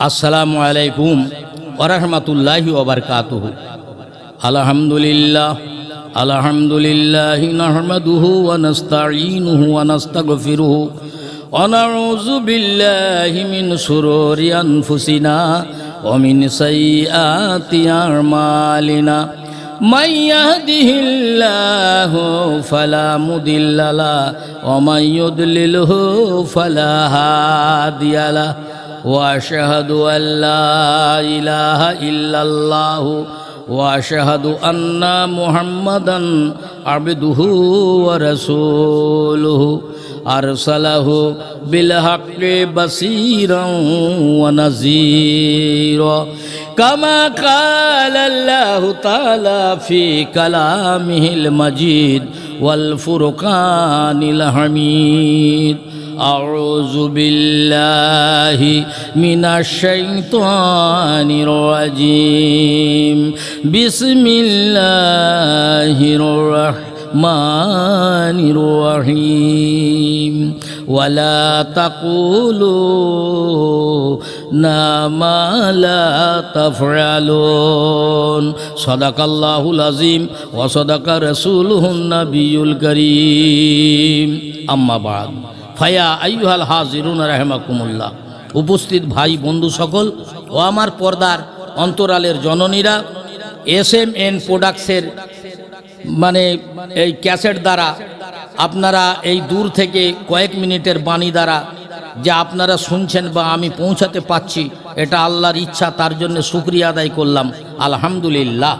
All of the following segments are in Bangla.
আসসালামু আলাইকুম ওরহমতুল্লাহি ওবরকাতুহ আলহামদুলিল্লাহ আলহামদুলিল্লাহ নাহমাদুহু ওয়া নাস্তাঈনুহু ওয়া নাস্তাগফিরুহু ওয়া নাউযু বিল্লাহি মিন শুরুরি আনফুসিনা ওয়া মিন সাইয়্যাতি আমালিনা। من يهده الله فلا مضل له ومن يضلله فلا هادي له واشهد ان لا اله الا الله واشهد ان محمدا عبده ورسوله ارسله بالحق بصيرا ونذيرا كما قال الله تعالى في كلامه المجيد والفرقان الحميد أعوذ بالله من الشيطان الرجيم بسم الله الرحمن الرحيم ولا تقولوا ما لا تفعلون صدق الله العظيم وصدق رسوله النبي الكريم أما بعد ফায়া আইহাল হাজিরুন রাহমাকুমুল্লাহ উপস্থিত ভাই বন্ধু সকল ও আমার পর্দার অন্তরালের জননীরা এস এম এন প্রোডাক্টসের মানে এই ক্যাসেট দ্বারা আপনারা এই দূর থেকে কয়েক মিনিটের বাণী দ্বারা যে আপনারা শুনছেন বা আমি পৌঁছাতে পাচ্ছি, এটা আল্লাহর ইচ্ছা, তার জন্য শুক্রিয়া আদায় করলাম। আলহামদুলিল্লাহ।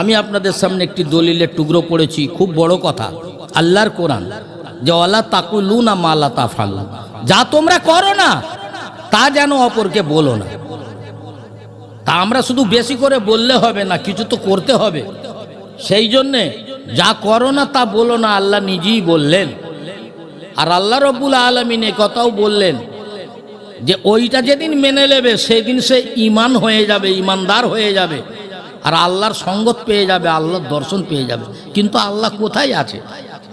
আমি আপনাদের সামনে একটি দলিলের টুকরো পড়েছি, খুব বড় কথা। আল্লাহর কোরআন, যে অলা তাকুলু না মালা তাফাল। যা তোমরা করো না, তা যেন অপরকে বলো না। তা আমরা শুধু বেশি করে বললে হবে না, কিছু তো করতে হবে। সেই জন্যে যা করো না তা বলো না, আল্লাহ নিজেই বললেন। আর আল্লাহ রব্বুল আলমিন এ কথাও বললেন যে, ওইটা যেদিন মেনে নেবে, সেদিন সে ইমান হয়ে যাবে ইমানদার হয়ে যাবে। আর আল্লাহর সঙ্গত পেয়ে যাবে, আল্লাহর দর্শন পেয়ে যাবে। কিন্তু আল্লাহ কোথায় আছে?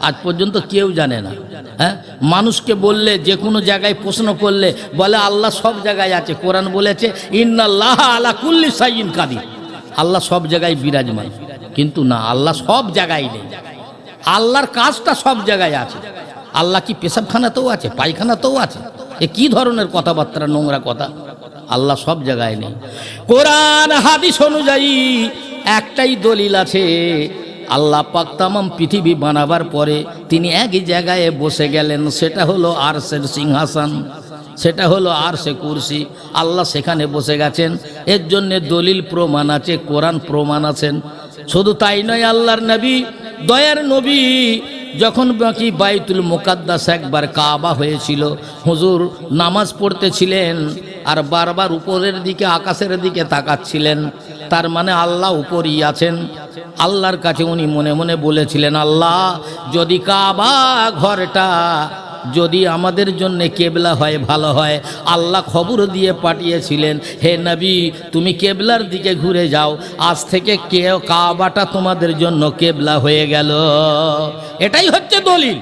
আজ পর্যন্ত কেউ জানে না। হ্যাঁ? মানুষকে বললে, যে কোনো জায়গায় প্রশ্ন করলে বলে, আল্লাহ সব জায়গায় আছে। কোরআন বলেছে, ইন্নাল্লাহ আলা কুল্লি সাইন কাদি আল্লাহ সব জায়গায় বিরাজমান। কিন্তু না, আল্লাহ সব জায়গায় নেই। আল্লাহর কাজটা সব জায়গায় আছে। আল্লাহ কি পেশাবখানাতেও আছে, পায়খানাতেও আছে? এ কি ধরনের কথাবার্তা, নোংরা কথা? আল্লাহ সব জায়গায় নেই। কোরআন, হাদিস অনুযায়ী একটাই দলিল আছে, আল্লাহ পাক তামাম পৃথিবী বানাবার পরে তিনি একই জায়গায় বসে গেলেন। সেটা হলো আরশের সিংহাসন, সেটা হলো আর সে কুরসি। আল্লাহ সেখানে বসে গেছেন। এর জন্যে দলিল প্রমাণ আছে, কোরআন প্রমাণ আছেন। শুধু তাই নয়, আল্লাহর নবী, দয়ার নবী, যখন বাকি বাইতুল মোকাদ্দাস একবার কাবা হয়েছিল, হুজুর নামাজ পড়তেছিলেন আর বারবার উপরের দিকে, আকাশের দিকে তাকাচ্ছিলেন, তার মানে আল্লাহ উপরই আছেন। আল্লাহর কাছে উনি মনে মনে বলেছিলেন, আল্লাহ, যদি কাবা ঘরটা যদি আমাদের জন্যে কেবলা হয়, ভালো হয়। আল্লাহ খবর দিয়ে পাঠিয়েছিলেন, হে নবী, তুমি কেবলার দিকে ঘুরে যাও। আজ থেকে কে কাবাটা তোমাদের জন্য কেবলা হয়ে গেল। এটাই হচ্ছে দলিল।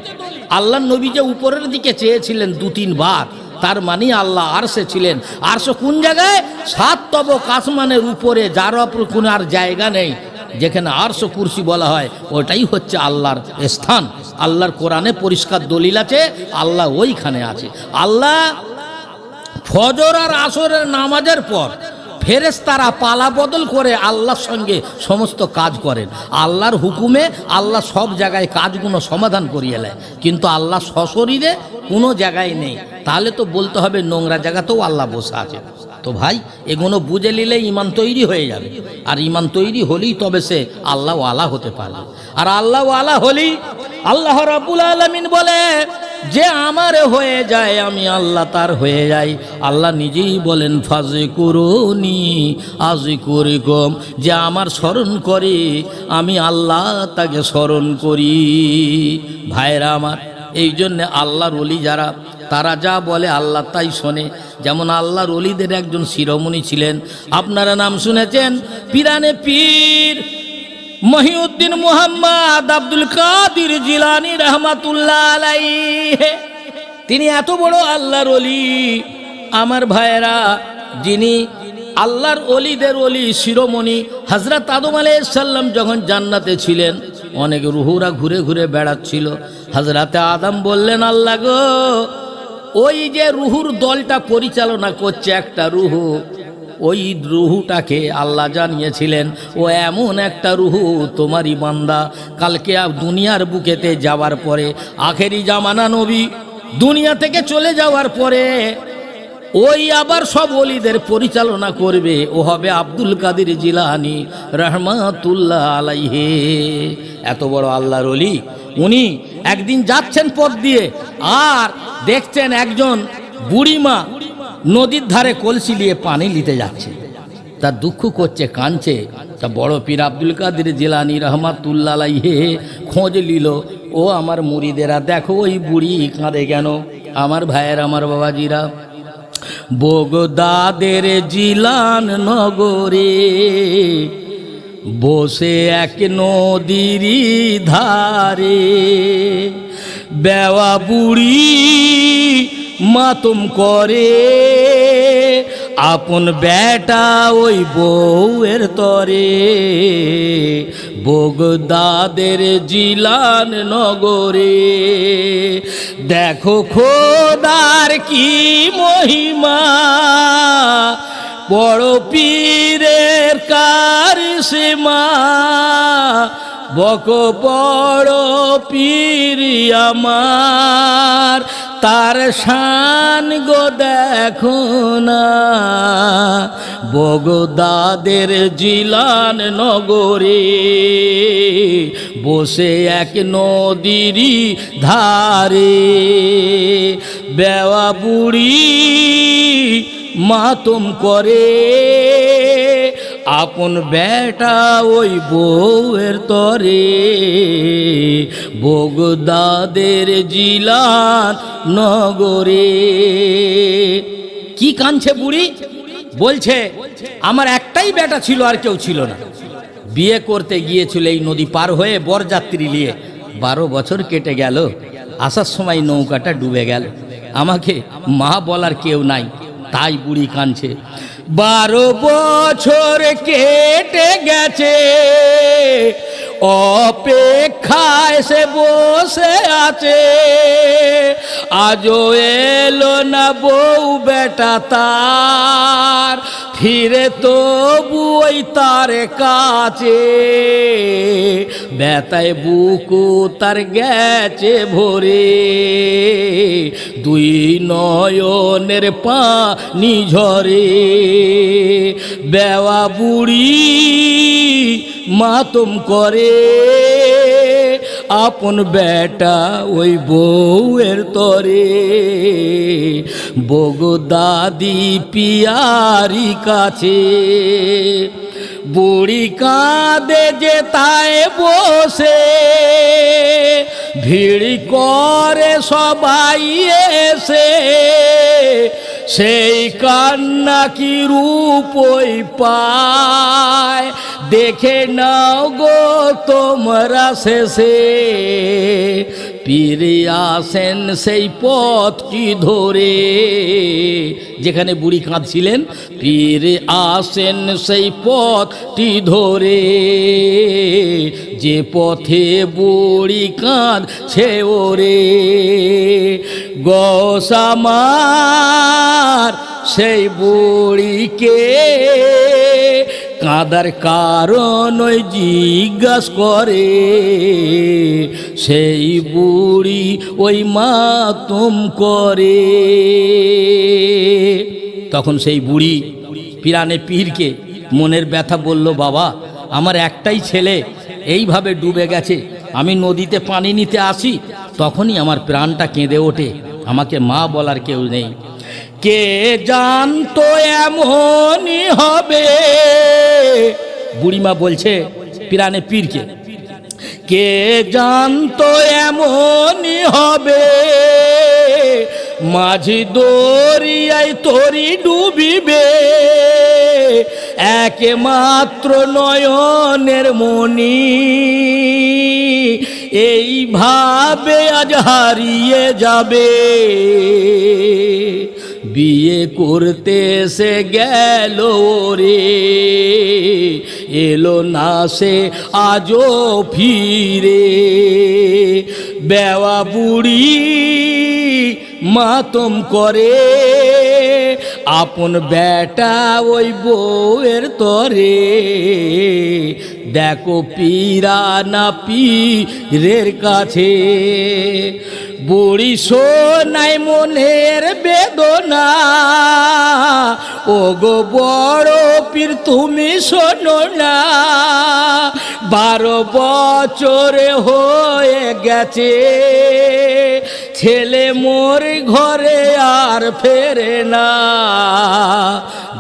আল্লাহ নবী যে উপরের দিকে চেয়েছিলেন দু তিনবার তার মানে আল্লাহ আরশে ছিলেন। আরশো কোন জায়গায়? সাত তবক আসমানের উপরে, যার অপর কোনো আর জায়গা নেই। যেখানে আরশো কুরসি বলা হয়, ওটাই হচ্ছে আল্লাহর স্থান। আল্লাহর কোরআনে পরিষ্কার দলিল আছে, আল্লাহ ওইখানে আছে। আল্লাহ ফজর আর আসরের নামাজের পর ফেরেস তারা পালা বদল করে আল্লাহর সঙ্গে সমস্ত কাজ করেন। আল্লাহর হুকুমে আল্লাহ সব জায়গায় কাজগুলো সমাধান করিয়ে নেয়। কিন্তু আল্লাহ সশরীরে কোনো জায়গায় নেই। তাহলে তো বলতে হবে নোংরা জায়গাতেও আল্লাহ বসে আছে। তো ভাই এগুলো বুঝে নিলে ইমান তৈরি হয়ে যাবে। আর ইমান তৈরি হলেই তবে সে আল্লাহ আলা হতে পারবে। আর আল্লাহ আলা হলেই আল্লাহ রাবুল আলমিন বলে, যে আমার হয়ে যায়, আমি আল্লাহ তার হয়ে যাই। আল্লাহ নিজেই বলেন ফাজে করুনি আজি করি কম যে আমার স্মরণ করে, আমি আল্লাহ তাকে স্মরণ করি। ভাইরা আমার এই জন্যে আল্লাহর অলি যারা তারা যা বলে আল্লাহ তাই শোনে। যেমন আল্লাহর অলিদের একজন শিরোমণি ছিলেন। আপনারা নাম শুনেছেন? পিরানে পীর মহিউদ্দিন মুহাম্মদ আব্দুল কাদির জিলানি রহমাতুল্লাহ আলাইহি। তিনি এত বড় আল্লাহর অলি আমার ভাইয়েরা, যিনি আল্লাহর অলিদের অলি শিরোমণি হজরত আদম সাল্লাম যখন জান্নাতে ছিলেন, অনেক রুহুরা ঘুরে ঘুরে বেড়াচ্ছিল। হজরতে আদম বললেন, আল্লাহ গো ওই যে রুহুর দলটা পরিচালনা করছে একটা রুহু, ওই রুহুটাকে আল্লাহ জানিয়েছিলেন, ও এমন একটা রুহু, তোমারই বান্দা, কালকে দুনিয়ার বুকেতে যাওয়ার পরে, আখেরি জামানা নবী, দুনিয়া থেকে চলে যাওয়ার পরে, ওই আবার সব অলিদের পরিচালনা করবে, ও হবে আব্দুল কাদির জিলানি রহমাতুল্লাহ আলাইহে। এত বড় আল্লাহর অলি উনি একদিন যাচ্ছেন পথ দিয়ে, আর দেখছেন একজন বুড়িমা নদীর ধারে কলসি নিয়ে পানি নিতে যাচ্ছে। তার দুঃখ করছে, কাঁদছে। তা বড় পীর আব্দুল কাদের জেলানি রহমাতুল্লাহ হে খোঁজ নিল, ও আমার মুড়িদেরা, দেখো ওই বুড়ি কাঁদে কেন? আমার ভাইয়ের, আমার বাবাজিরা। বগদাদের জিলান নগরে বসে এক নদীর ধারে, বেওয়া বুড়ি মাতম করে। আপন বেটা ওই বউয়ের তরে, বগদাদের জিলান নগরে। দেখো খোদার কি মহিমা বড় পীরের কারিসীমা বক বড় পীর আমার, তার শান গো দেখো না। বগদাদের জিলান নগরে, বসে এক নদীরই ধারে, বেওয়া বুড়ি মাতম করে। আপন বেটা ওই বউয়ের তরে। বগদাদের জিলান নগরে। কি কাঁদছে বুড়ি? বলছে, আমার একটাই বেটা ছিল আর কেউ ছিল না। বিয়ে করতে গিয়েছিল এই নদী পার হয়ে বরযাত্রী নিয়ে। বারো বছর কেটে গেল, আসার সময় নৌকাটা ডুবে গেল। আমাকে মা বলার কেউ নাই। তাই বুড়ি কাঁদছে। বারো বছর কেটে গেছে, অপেক্ষায় সে বসে আছে। আজও এলো না বউ বেটা তার ফিরে তবু ওই তার কাছে। বেতায় বুকু তার গেছে ভরে। দুই নয়নের পানি ঝরে। বেওয়া বুড়ি মাতম করে। আপন বেটা ওই বউয়ের তরে। বগদাদি পিয়ারি কাছে। বুড়ি কাঁদে যে তাই বসে। ভিড় করে সবাই এসে। সেই কান্না কি রূপই পায়? দেখে নাও গো তোমরা শেষে। পীরে আসেন সেই পথটি ধরে। যেখানে বুড়ি কাঁদছিলেন পীরে আসেন সেই পথটি ধরে। যে পথে বুড়ি কাঁদছে ওরে গোসামার সেই বুড়িকে কাঁদার কারণ ওই জিজ্ঞাস করে, সেই বুড়ি ওই মাতুম করে। তখন সেই বুড়ি পিরানে পীরকে মনের ব্যথা বলল, বাবা, আমার একটাই ছেলে, এইভাবে ডুবে গেছে, আমি নদীতে পানি নিতে আসি, তখনই আমার প্রাণটা কেঁদে ওঠে, আমাকে মা বলার কেউ নেই। কে জানতো এমনই হবে? বুড়িমা বলছে, পিরানে পীরকে। কে জানতো এমনই হবে? মাঝি দরিয়ায় তরি ডুবিবে। একমাত্র নয়নের মনি এইভাবে আজ হারিয়ে যাবে। বিয়ে করতে সে গেল রে এলো না সে, আজও ফিরে। বেওয়া বুড়ি মাতম করে, আপন বেটা ওই বউয়ের তরে। দেখো পীরা না পীরের কাছে বুড়ি সোনাই মনের বেদনা। ও গো বড় পীর, তুমি শোনো না। বারো বছরে হয়ে গেছে। ছেলে মোর ঘরে আর ফেরে না।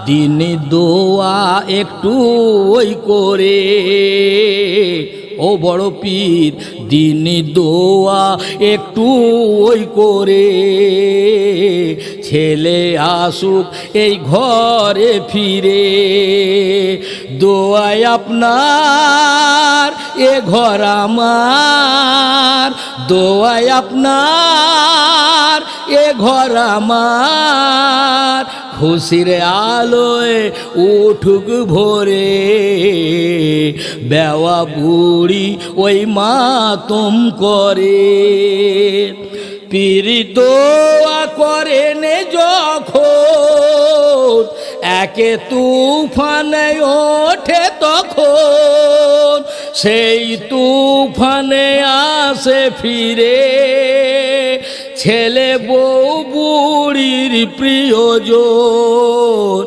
দিন দোয়া একটু ওই করে। ও বড় পীর, দিন দোয়া একটু ওই করে। ছেলে আসুক এই ঘরে ফিরে। দোয়ায় আপনার, এ ঘর আমার। দোয়ায় আপনার এ ঘর আমার। খুশির আলোয় উঠুক ভোরে, বেওয়া বুড়ি ওই মাতম করে। পিরি করে নে যখন, একে তুফানে ওঠে তখন। সেই তুফানে আসে ফিরে। ছেলে বউ বুড়ির প্রিয়জন,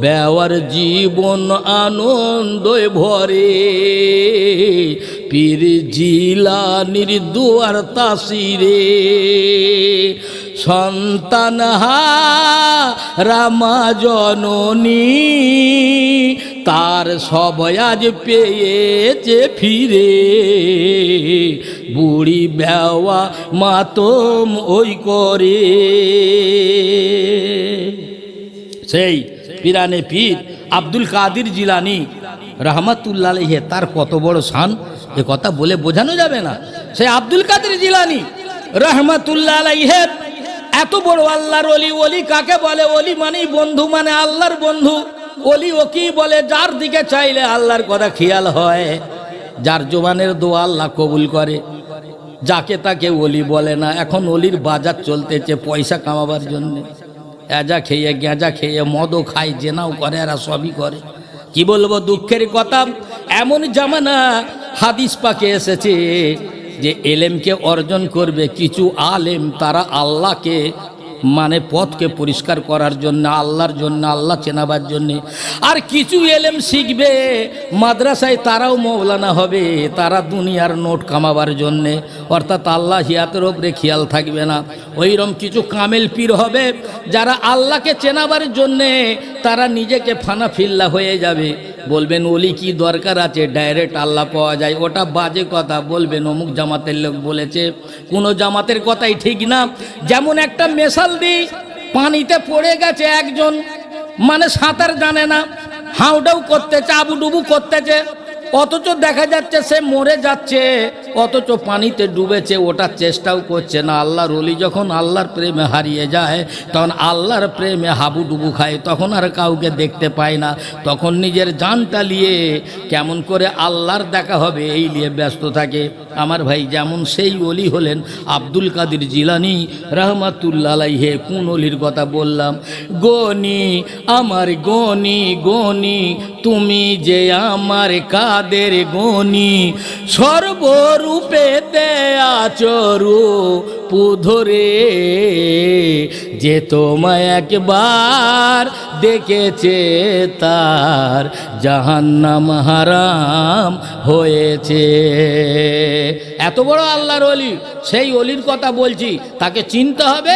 বেওয়ার জীবন আনন্দে ভরে। পীর জিলানির দুয়ার তাসিরে, সন্তান হা রামা জননী তার সব আজ পেয়েছে ফিরে। বুড়ি বেওয়া মাতম ওই করে। সেই পিরানে পীর আব্দুল কাদির জিলানি রহমাতুল্লাহ তার কত বড় শান, এ কথা বলে বোঝানো যাবে না। সেই আব্দুল কাদের জিলানি রহমাতুল্লাহ এত বড় আল্লাহর অলি অলি কাকে বলে? অলি মানেই বন্ধু মানে আল্লাহর বন্ধু। অলি ও কি বলে, যার দিকে চাইলে আল্লাহর কথা খেয়াল হয়, যার জোবানের দোয়া আল্লাহ কবুল করে। যাকে তাকে অলি বলে না। এখন অলির বাজার চলতেছে পয়সা কামাবার জন্য। এজা খেয়ে গেঁজা খেয়ে মদও খায়, জেনাও করে, এরা সবই করে। কি বলব, দুঃখের কথা? এমন জামানা হাদিস পাকে এসেছে যে এলেমকে অর্জন করবে কিছু আলেম, তারা আল্লাহকে মানে পথকে পরিষ্কার করার জন্য, আল্লাহর জন্য, আল্লাহ চেনাবার জন্যে। আর কিছু এলেম শিখবে, মাদ্রাসায় তারাও মৌলানা হবে, তারা দুনিয়ার নোট কামাবার জন্যে। অর্থাৎ আল্লাহ হিয়াতের ওপরে খেয়াল থাকবে না। ওইরকম কিছু কামেল পীর হবে, যারা আল্লাহকে চেনাবার জন্যে তারা নিজেকে ফানা ফিল্লা হয়ে যাবে। বলবেন, ওলি কি দরকার আছে? ডাইরেক্ট আল্লাহ পাওয়া যায়। ওটা বাজে কথা। বলবেন, অমুক জামাতের লোক বলেছে, কোনো জামাতের কথাই ঠিক না। যেমন একটা মেশাল দিই পানিতে পড়ে গেছে একজন মানে সাঁতার জানে না, হাউডাউ করতেছে, আবুডুবু করতেছে, অথচ দেখা যাচ্ছে সে মরে যাচ্ছে। অথচ পানিতে ডুবেছে ওটার চেষ্টাও করছে না। আল্লাহর অলি যখন আল্লাহর প্রেমে হারিয়ে যায়, তখন আল্লাহর প্রেমে হাবুডুবু খায়, তখন আর কাউকে দেখতে পায় না। তখন নিজের জানটা নিয়ে কেমন করে আল্লাহর দেখা হবে এই নিয়ে ব্যস্ত থাকে। আমার ভাই যেমন সেই অলি হলেন আব্দুল কাদির জিলানি, রহমাতুল্লাহ কোন অলির কথা বললাম? গনি, আমার গনি গনি, তুমি যে আমার কাদের গনি সর্বরূপে আচরু পুধরে, যে তোমায় একবার দেখেছে তার জাহান্নাম হারাম হয়েছে। এত বড় আল্লাহর অলি সেই অলির কথা বলছি, তাকে চিনতে হবে।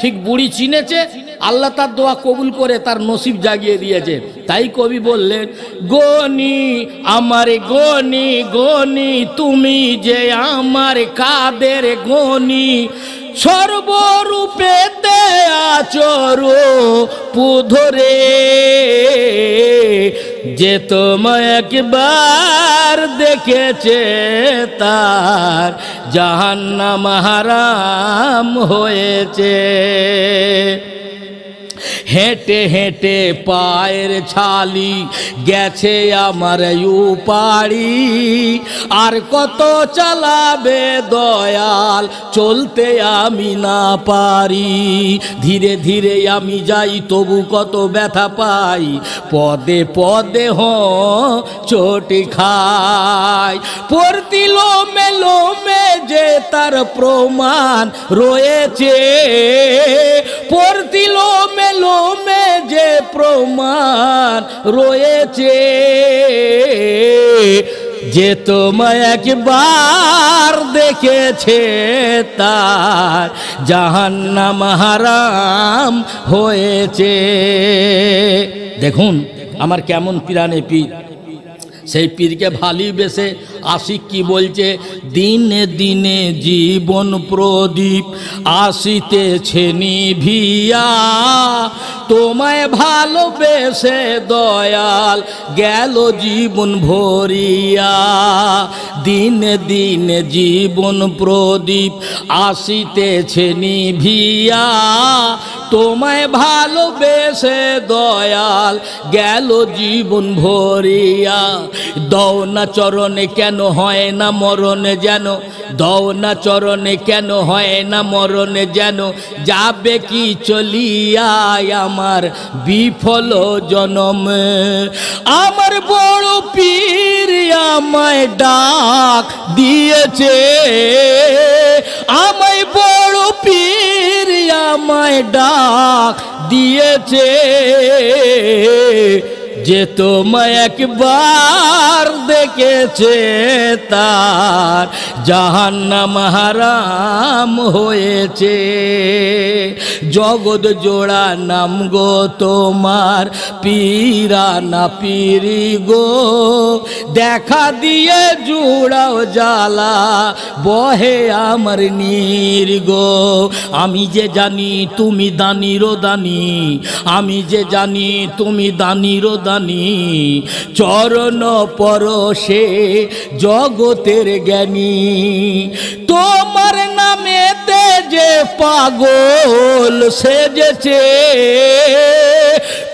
ঠিক বুড়ি চিনেছে আল্লাহ তার দোয়া কবুল করে তার নসিব জাগিয়ে দিয়েছে। তাই কবি বললেন, গনি, আমার গনি গনি, তুমি যে আমার কাদের গনি সর্বরূপে আচর পুধরে। যে তোমায় একবার দেখেছে তার জাহান্নাম হারাম হয়েছে। হেঁটে হেঁটে পায়ের ছালি গেছে আমার উপাড়ি আর কত চালাবে দয়াল, চলতে আমি না পারি। ধীরে ধীরে আমি যাই, তবু কত ব্যথা পাই। পদে পদে হ, চোটি খাই। পড়তিল মেলো মে যে তার প্রমাণ রয়েছে। পড়তিল মেলো মে যে প্রমাণ রয়েছে, যে তোমায় একবার দেখেছে তার জাহান্নাম হারাম হয়েছে। দেখুন, আমার কেমন পিরানে পীর। সেই পীরকে ভালোবেসে আশিক কি বলছে? দিনে দিনে জীবন প্রদীপ আসিতেছে নিভিয়া। তোমায় ভালোবেসে দয়াল গেল জীবন ভরিয়া। দিনে দিনে জীবন প্রদীপ আসিতেছে নিভিয়া। তোমায় ভালোবেসে দয়াল গেল জীবন ভরিয়া। দৌ না চরণে কেন হয় না মরণে যেন? দৌ না চরণে কেন হয় না মরণে যেন? যাবে কি চলিয়া আমার বিফল জনম? আমার বড় পীর আমায় ডাক দিয়েছে। আমায় বড় পীর আমায় ডাক দিয়েছে। যে তোমায় একবার দেখেছে তার জাহান্নাম হারাম হয়েছে। জগৎ জোড়া নাম গো তোমার, পীরা না পীরি গো। দেখা দিয়ে জুড়াও জ্বালা, বহে আমার নীর গো। আমি যে জানি তুমি দানিরও দানি, আমি যে জানি তুমি দানিরও দানি। চরণ পরশে জগতের জ্ঞানী তোমার নামেতে যে পাগল সেজেছে,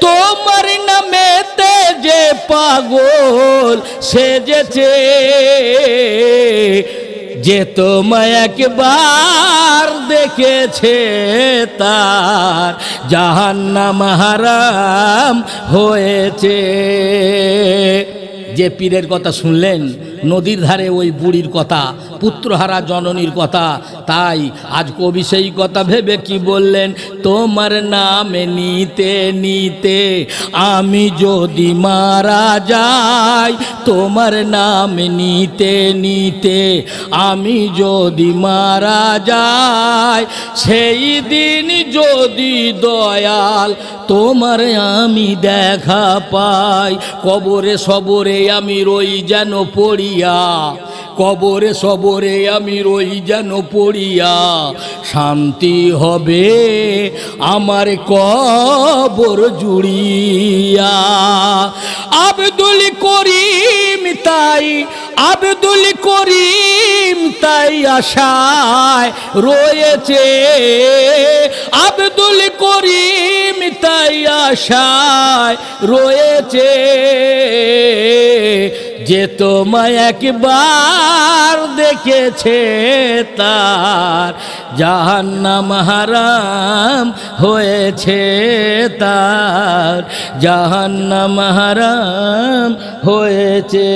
তোমার নামেতে যে পাগল সেজেছে। যে তোমায় একবার দেখেছে তার জাহান্নাম হারাম হয়েছে। যে পীরের কথা শুনলেন, নদীর ধারে ওই বুড়ির কথা, পুত্রহারা জননীর কথা, তাই আজ কবি সেই কথা ভেবে কি বললেন, তোমার নামে নিতে নিতে আমি যদি মারা যাই, তোমার নাম নিতে নিতে আমি যদি মারা যাই, সেই দিন যদি দয়াল তোমার আমি দেখা পাই, কবরে সবরে আমি রই যেন পড়িয়া, কবরে সবরে আমি রই যেন পড়িয়া, শান্তি হবে আমার কবর জুড়িয়া। আব্দুল করিম তাই, আব্দুল করিম তাই আশায় রয়েছে। আব্দুল করিম তাই আশায় রয়েছে। যে তোমায় একবার দেখেছে তার, জাহান্নাম হারাম হয়েছে তার, জাহান্নাম হারাম হয়েছে।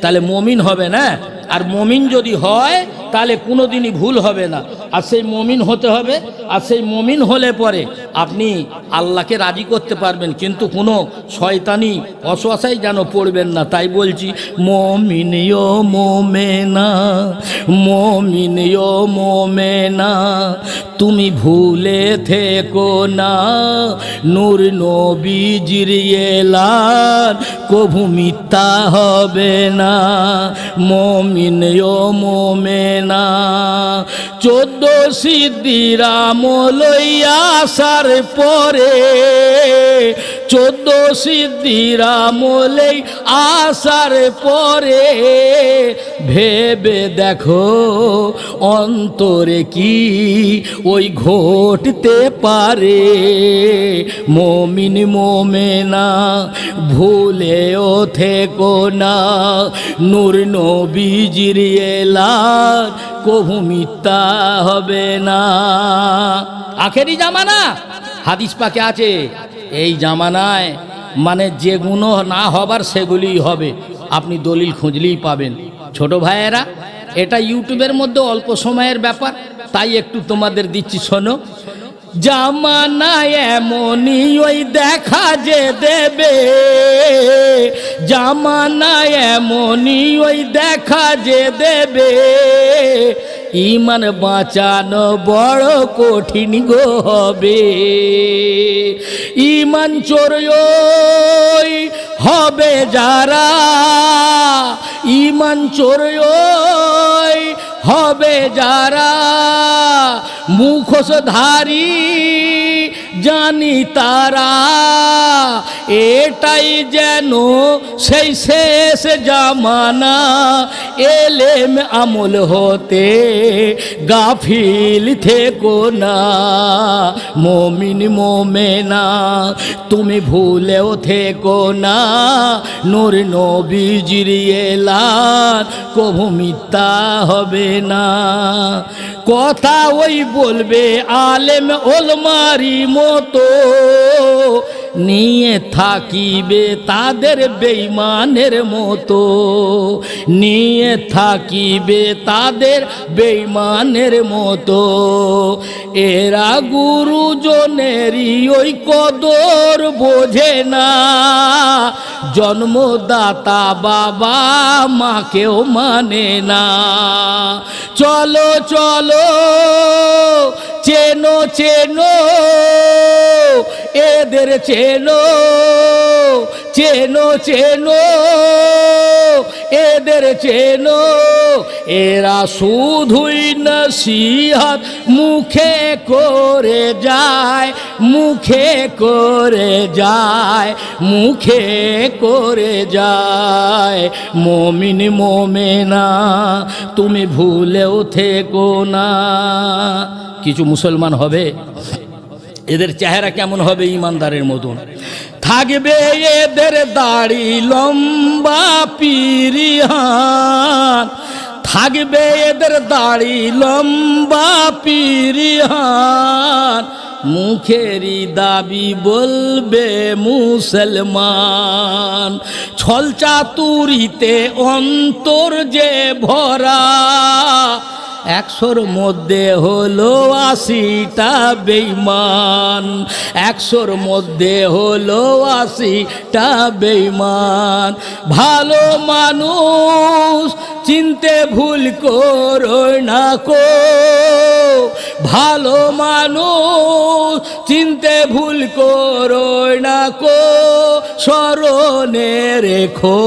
তাহলে মমিন হবে না? আর মমিন যদি হয়, তাহলে কোনো দিনই ভুল হবে না। আর সেই মমিন হতে হবে, আর সেই মমিন হলে পরে আপনি আল্লাহকে রাজি করতে পারবেন, কিন্তু কোনো শয়তানি অশ্বাসাই যেন পড়বেন না। তাই বলছি, মমিন ও মোমেনা, মমিন ও মোমেনা, তুমি ভুলে থেকো না। নূর নবীজির এলান, কভু মিথ্যা হবে না। মমিন ও মোমেনা। চোদ্দ সিদ্ধিরাম লইয়া আসার পরে চোদ্দ সিদ্ধিরা আসার পরে ভেবে দেখো, অন্তরে কি ওই ঘটতে পারে? মমিন মোমেনা ভুলেও থেকো না, নূর নবীজির এলার কভু মিথ্যা হবে না। আখেরি জামানা, হাদিস পাকে আছে। এই জামানায় মানে যে যেগুলো না হবার সেগুলিই হবে। আপনি দলিল খুঁজলেই পাবেন। ছোট ভাইয়েরা, এটা ইউটিউবের মধ্যে অল্প সময়ের ব্যাপার, তাই একটু তোমাদের দিচ্ছি শোনো। জামানা এমনই ওই দেখা যে দেবে। জামানা এমনই ওই দেখা যে দেবে। ইমান বাঁচানো বড় কঠিন গো হবে। ইমান চোর ওই হবে যারা। ইমান চোর ওই হবে যারা। মুখোশধারী জানি তারা, এটাই যেন সেই শেষ জামানা। এলেম আমল হতে, গাফিল থেকো না। মমিন মোমেনা, তুমি ভুলেও থেকো না। নূর নবীজির এলান কভু মিথ্যা হবে না। কথা ওই বলবে আলেম ওলমারি মতো। নিয়ে থাকিবে তাদের বেইমানের মতো। নিয়ে থাকিবে তাদের বেইমানের মতো। এরা গুরুজনেরই ওই কদর বোঝে না। জন্মদাতা বাবা মাকেও মানে না। চলো চলো, চেনো চেনো, এদের চেনো চেনো চেনো, এদের চেনো, এরা শুধুই না নসিহত মুখে করে যায়, মুখে করে যায়, মুখে করে যায়। মমিন মোমেনা, তুমি ভুলেও থেকো না। কিছু মুসলমান হবে? এদের চেহারা কেমন হবে ইমানদারের মতন? থাকবে এদের দাড়ি লম্বা পিরিহান। থাকবে এদের দাড়ি লম্বা পিরিহান। মুখেরই দাবি বলবে মুসলমান, ছলচাতুরিতে অন্তর যে ভরা। একশোর মধ্যে হলো আশিটা বেইমান একশোর মধ্যে হলো আশিটা বেইমান ভালো মানুষ চিনতে ভুল করো না কো। ভালো মানুষ চিনতে ভুল করো না কো। স্মরণে রেখো,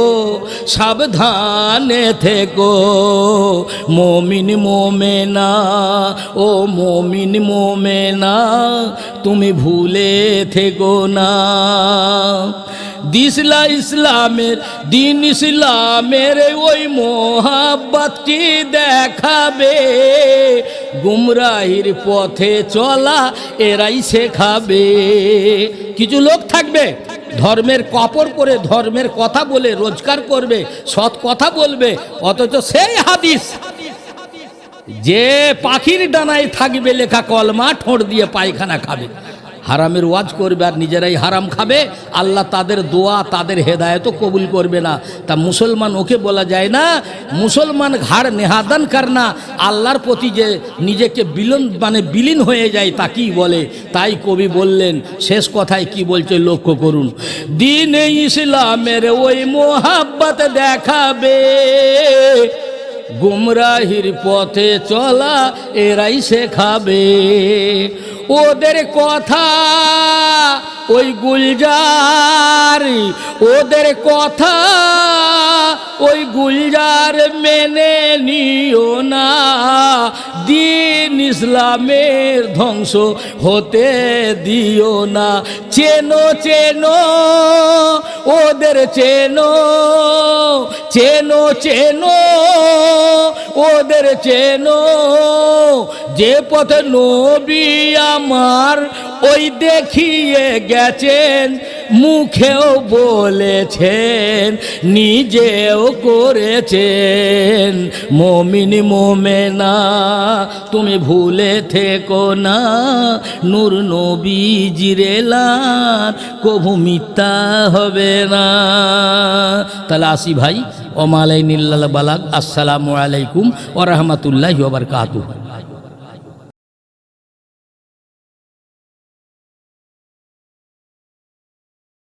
সাবধানে থেকো। মমিন মোমেনা, ও মমিন মোমেনা, তুমি ভুলে থেকো না। দিসলা ইসলামের, দিন ইসলামের ওই মোহাব্বতটি দেখাবে। গুমরাহির পথে চলা, এরাই শেখাবে। কিছু লোক থাকবে? ধর্মের কপর করে ধর্মের কথা বলে রোজগার করবে, সৎ কথা বলবে, অথচ সেই হাদিস। যে পাখির ডানায় থাকবে লেখা কলমা, ঠোঁট দিয়ে পায়খানা খাবে। হারামের ওয়াজ করবে আর নিজেরাই হারাম খাবে, আল্লাহ তাদের দোয়া, তাদের হেদায়তও কবুল করবে না। তা মুসলমান ওকে বলা যায় না, মুসলমান ঘাড় নেহাদান কারনা আল্লাহর প্রতি যে নিজেকে বিলন মানে বিলীন হয়ে যায় তাকেই বলে? তাই কবি বললেন, শেষ কথায় কি বলছে লক্ষ্য করুন। দিন ইসলামের ওই মোহাব্বত দেখাবে গুমরাহির পথে চলা এরাই শেখাবে। ওদের কথা ওই গুলজার ওদের কথা ওই গুলজার মেনে নিও না। দিন ইসলামের ধ্বংস হতে দিও না। চেনো চেনো, ওদের চেনো চেনো চেনো, ওদের চেনো। যে পথে নবী আমার, ওই দেখিয়ে গেছেন। মুখেও বলেছেন, নিজেও করেছেন। মমিন মোমেনা, তুমি ভুলে থেকো না, নূর নবী জিরেলার কভু মিথ্যা হবে না। তাহলে আসি ভাই ওমালাই নিল্লাল বালাক আসসালামু আলাইকুম ও রহমতুল্লাহ ওবরকাতুহ